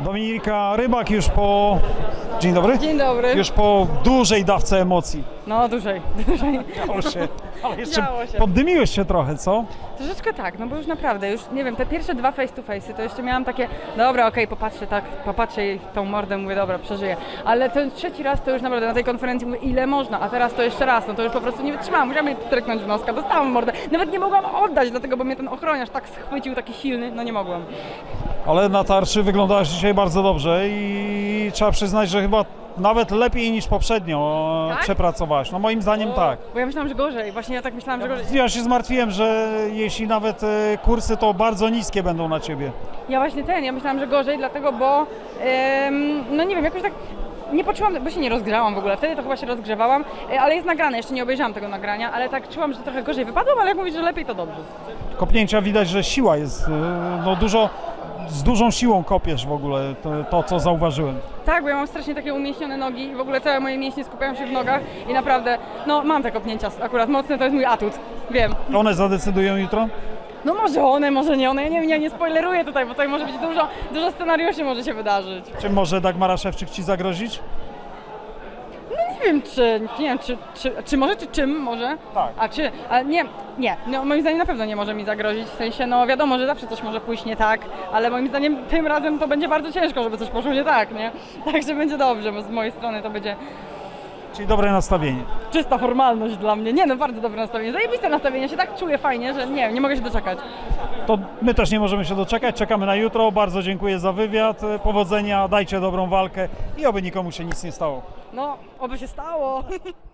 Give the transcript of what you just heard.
Dominika Rybak już po... Dzień dobry. Dzień dobry. Już po dużej dawce emocji. No dłużej, dłużej. Działo się. Ale jeszcze Działo się. poddymiłeś się trochę, co? Troszeczkę tak, no bo już naprawdę, już nie wiem, te pierwsze dwa face to face to jeszcze miałam takie, dobra, okej, popatrzę tak, popatrzę jej tą mordę, mówię, dobra, przeżyję. Ale ten trzeci raz to już naprawdę na tej konferencji mówię, ile można, a teraz to jeszcze raz, no to już po prostu nie wytrzymałam, musiałam jej stryknąć w noska, dostałam mordę. Nawet nie mogłam oddać, dlatego, bo mnie ten ochroniarz tak schwycił, taki silny, no nie mogłam. Ale na tarczy wyglądałaś dzisiaj bardzo dobrze i trzeba przyznać, że chyba nawet lepiej niż poprzednio Tak? przepracowałaś. No moim zdaniem tak. Bo ja myślałam, że gorzej, właśnie ja tak myślałam, że gorzej. Ja się zmartwiłem, że jeśli nawet e, kursy to bardzo niskie będą na ciebie. Ja właśnie ten, ja myślałam, że gorzej, dlatego, bo em, no nie wiem, jakoś tak nie poczułam, bo się nie rozgrzałam w ogóle, wtedy to chyba się rozgrzewałam, e, ale jest nagrane, jeszcze nie obejrzałam tego nagrania, ale tak czułam, że trochę gorzej wypadłam, ale jak mówisz, że lepiej, to dobrze. Kopnięcia widać, że siła jest, e, no dużo, z dużą siłą kopiesz w ogóle, to, to co zauważyłem. Tak, bo ja mam strasznie takie umieśnione nogi i w ogóle całe moje mięśnie skupiają się w nogach i naprawdę, no mam te kopnięcia akurat mocne, to jest mój atut, wiem. One zadecydują jutro? No może one, może nie one, ja nie wiem, ja nie spoileruję tutaj, bo tutaj może być dużo, dużo scenariuszy może się wydarzyć. Czy może Dagmara Szewczyk ci zagrozić? Nie wiem, czy, nie wiem, czy, czy, czy może, czy czym może? Tak. A czy, a nie, nie, no, moim zdaniem na pewno nie może mi zagrozić, w sensie, no wiadomo, że zawsze coś może pójść nie tak, ale moim zdaniem tym razem to będzie bardzo ciężko, żeby coś poszło nie tak, nie? Także będzie dobrze, bo z mojej strony to będzie Czyli dobre nastawienie. czysta formalność dla mnie. Nie no, bardzo dobre nastawienie, zajebiste nastawienie, się tak czuję fajnie, że nie, nie mogę się doczekać. To my też nie możemy się doczekać, czekamy na jutro. Bardzo dziękuję za wywiad, e, powodzenia, dajcie dobrą walkę i oby nikomu się nic nie stało. No, oby się stało.